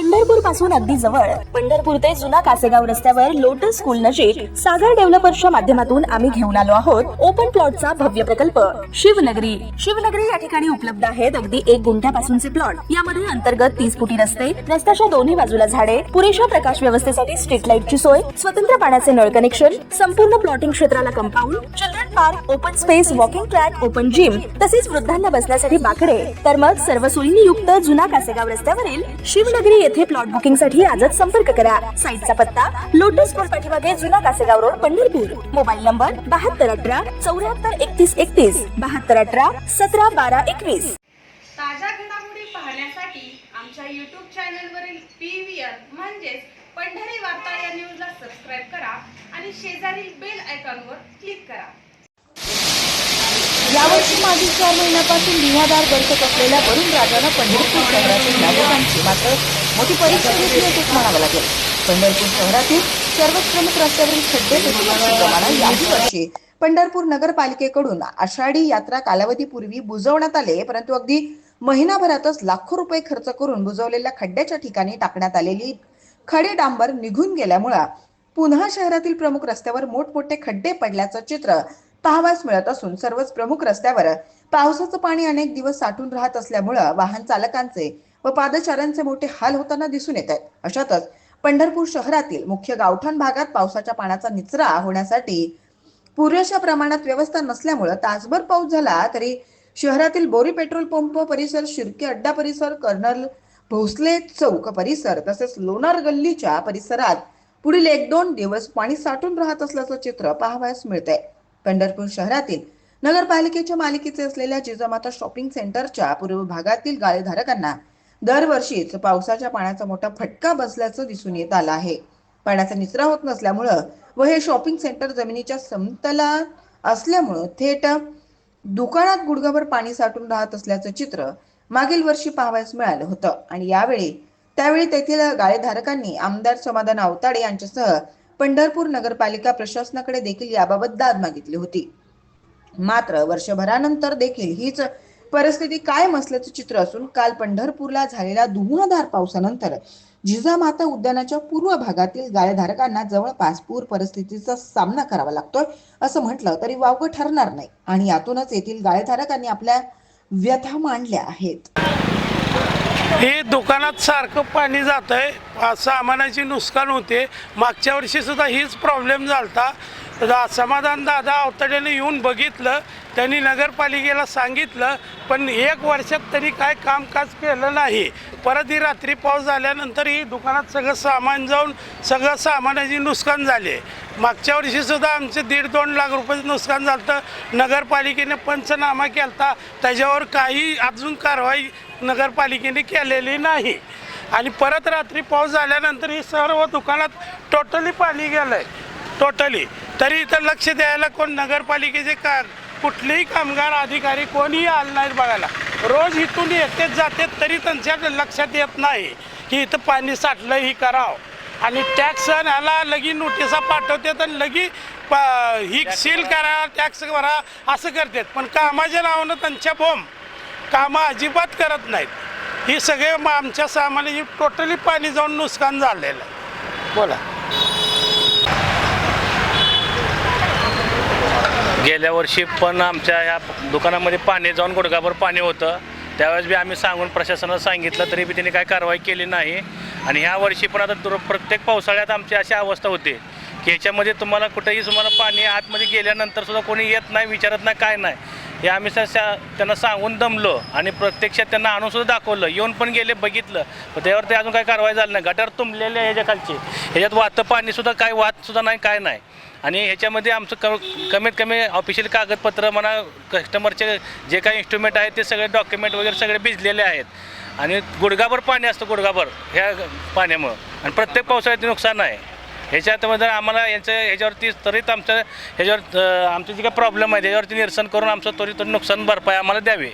पंढरपूरपासून अगदी जवळ. पंढरपूर ते जुना कासेगाव रस्त्यावर लोटस स्कूल नजीक सागर डेव्हलपर्सच्या माध्यमातून आम्ही घेऊन आलो आहोत. ओपन प्लॉटचा भव्य प्रकल्प. शिवनगरी. शिवनगरी या ठिकाणी उपलब्ध आहेत अगदी एक गुंठ्यापासूनचे प्लॉट यामध्ये अंतर्गत तीस फुटी रस्ते रस्त्याच्या दोन्ही बाजूला झाडे पुरेशा प्रकाश व्यवस्थेसाठी स्ट्रीट लाईटची सोय स्वतंत्र पाण्याचे नळ कनेक्शन संपूर्ण प्लॉटिंग क्षेत्राला compound children park open space walking track open gym तसेच वृद्धांना बसण्यासाठी बाकडे. तर मग सर्व सोयींनी युक्त जुना कासेगाव रस्त्यावरील शिवनगरी येथे प्लॉट बुकिंगसाठी आजच संपर्क करा. साईटचा पत्ता लोटस स्कूल पाठीमागे जुना Kasegaon road Pandharpur. Mobile number बहात्तर अठरा चौऱ्याहत्तर एकतीस एकतीस बहात्तर अठरा सतरा बारा एकवीस. ताज्या घडामोडी पाहण्यासाठी आमच्या यूट्यूब चॅनलवरील पी व्ही आर म्हणजेच पंढरी वार्ता या न्यूजला सबस्क्राईब करा आणि शेजारील बेल आयकॉनवर क्लिक करा. यावर्षी मागील चार महिन्यापासून दिवादार दर्शक असलेल्या वरुण राजानं पंढरपूर शहरातील नागरिकांची मात्र मोठी परीक्षा घेतली असंच म्हणावं लागेल. पंढरपूर शहरातील सर्वच प्रमुख रस्त्यावरील खड्डे प्रमाणे याही वर्षी पंढरपूर नगरपालिकेकडून आषाढी यात्रा कालावधीपूर्वी बुजवण्यात आले परंतु अगदी महिनाभरातच लाखो रुपये खर्च करून बुजवलेल्या खड्ड्याच्या ठिकाणी टाकण्यात आलेली खडे डांबर निघून गेल्यामुळे पुन्हा शहरातील प्रमुख रस्त्यावर मोठमोठे खड्डे पडल्याचं चित्र पाहावयास मिळत असून सर्वच प्रमुख रस्त्यावर पावसाचं पाणी अनेक दिवस साठून राहत असल्यामुळं वाहन चालकांचे व पादचाऱ्यांचे मोठे हाल होताना दिसून येत आहेत. अशातच पंढरपूर शहरातील मुख्य गावठाण भागात पावसाच्या पाण्याचा निचरा होण्यासाठी पुरेशा प्रमाणात व्यवस्था नसल्यामुळं तासभर पाऊस झाला तरी शहरातील बोरी पेट्रोल पंप परिसर शिर्के अड्डा परिसर कर्नल भोसले चौक परिसर तसेच लोणार गल्लीच्या परिसरात पुढील एक दोन दिवस पाणी साठून राहत असल्याचं चित्र पाहावयास मिळतंय. पंढरपूर शहरातील नगरपालिकेच्या मालिकेचे असलेल्या जिजामाता शॉपिंग सेंटरच्या पूर्व भागातील गाळेधारकांना दरवर्षीच पावसाच्या पाण्याचा मोठा फटका बसल्याचं दिसून येत आलं आहे. पाण्याचा निचरा होत नसल्यामुळं व हे शॉपिंग सेंटर जमिनीच्या समतला असल्यामुळं थेट दुकानात गुडघाभर पाणी साठून राहत असल्याचं चित्र मागील वर्षी पाहावयास मिळालं होतं. आणि यावेळी त्यावेळी तेथील गाळेधारकांनी आमदार समाधान अवताडे यांच्यासह पंढरपूर नगरपालिका प्रशासनाकडे देखील याबाबत दाद मागितली होती. मात्र वर्षभरानंतर देखील हीच परिस्थिती कायम असल्याचं चित्र असून काल पंढरपूरला झालेल्या धुव्वाधार पावसानंतर जिजामाता उद्यानाच्या पूर्व भागातील गाळेधारकांना जवळपास पूर परिस्थितीचा सामना करावा लागतोय असं म्हटलं तरी वावगं ठरणार नाही. आणि यातूनच येथील गाळेधारकांनी आपल्या व्यथा मांडल्या आहेत. हे दुकानात सारखं पाणी जात आहे सामानाची नुकसान होते. मागच्या वर्षीसुद्धा हीच प्रॉब्लेम झाला होता समाधान दादा अवतड्याने येऊन बघितलं त्यांनी नगरपालिकेला सांगितलं पण एक वर्षात तरी काय कामकाज केलं नाही. परत ही रात्री पाऊस झाल्यानंतर ही दुकानात सगळं सामान जाऊन सगळं सामानाची नुकसान झाले. मागच्या वर्षीसुद्धा आमचे दीड दोन लाख रुपयाचं नुकसान झालं होतं नगरपालिकेने पंचनामा केला त्याच्यावर काही अजून कारवाई नगरपालिकेने केलेली नाही. आणि परत रात्री पाऊस झाल्यानंतर ही सर्व दुकानात टोटली पाणी गेलं आहे टोटली तरी इथं लक्ष द्यायला कोण नगरपालिकेचे का कुठलेही कामगार अधिकारी कोणीही आले नाहीत बघायला. रोज इथून येतेच जातेत तरी त्यांच्या लक्षात येत नाही की इथं पाणी साठलं ही करावं. आणि टॅक्स ह्याला लगी नोटिसा पाठवतात आणि लगी प ही सील करा टॅक्स भरा असं करतात. पण कामाच्या नावानं त्यांच्या बोंब कामं अजिबात करत नाहीत. ही सगळे मग आमच्या सामानाची टोटली पाणी जाऊन नुकसान झालेलं आहे. बोला. गेल्या वर्षी पण आमच्या ह्या दुकानामध्ये पाणी जाऊन गुडघाभर पाणी होतं. त्यावेळेस बी आम्ही सांगून प्रशासनाला सांगितलं तरी बी त्यांनी काय कारवाई केली नाही. आणि ह्या वर्षी पण आता दुर प्रत्येक पावसाळ्यात आमची अशी अवस्था होते की ह्याच्यामध्ये तुम्हाला कुठेही तुम्हाला पाणी आतमध्ये गेल्यानंतर सुद्धा कोणी येत नाही विचारत नाही काय नाही. हे आम्ही सर त्यांना सांगून दमलो आणि प्रत्यक्षात त्यांना आणून सुद्धा दाखवलं. येऊन पण गेले बघितलं. पण त्यावर ते अजून काही कारवाई झाली नाही. गटार तुंबलेले आहे ह्याच्या खालचे ह्याच्यात वाहतं पाणीसुद्धा काय वाहतसुद्धा नाही काय नाही. आणि ह्याच्यामध्ये आमचं क कमीत कमी ऑफिशियल कागदपत्र म्हणा कस्टमरचे जे काही इन्स्ट्रुमेंट आहेत ते सगळे डॉक्युमेंट वगैरे सगळे भिजलेले आहेत. आणि गुडघाभर पाणी असतं गुडघाभर ह्या पाण्यामुळं. आणि प्रत्येक पावसाळ्यात नुकसान आहे. ह्याच्यामध्ये म्हणजे आम्हाला याचं ह्याच्यावरती त्वरित आमचं ह्याच्यावर आमचं आमचे जे काही प्रॉब्लेम आहे त्याच्यावरती निरसन करून आमचं त्वरित नुकसान भरपाई आम्हाला द्यावी.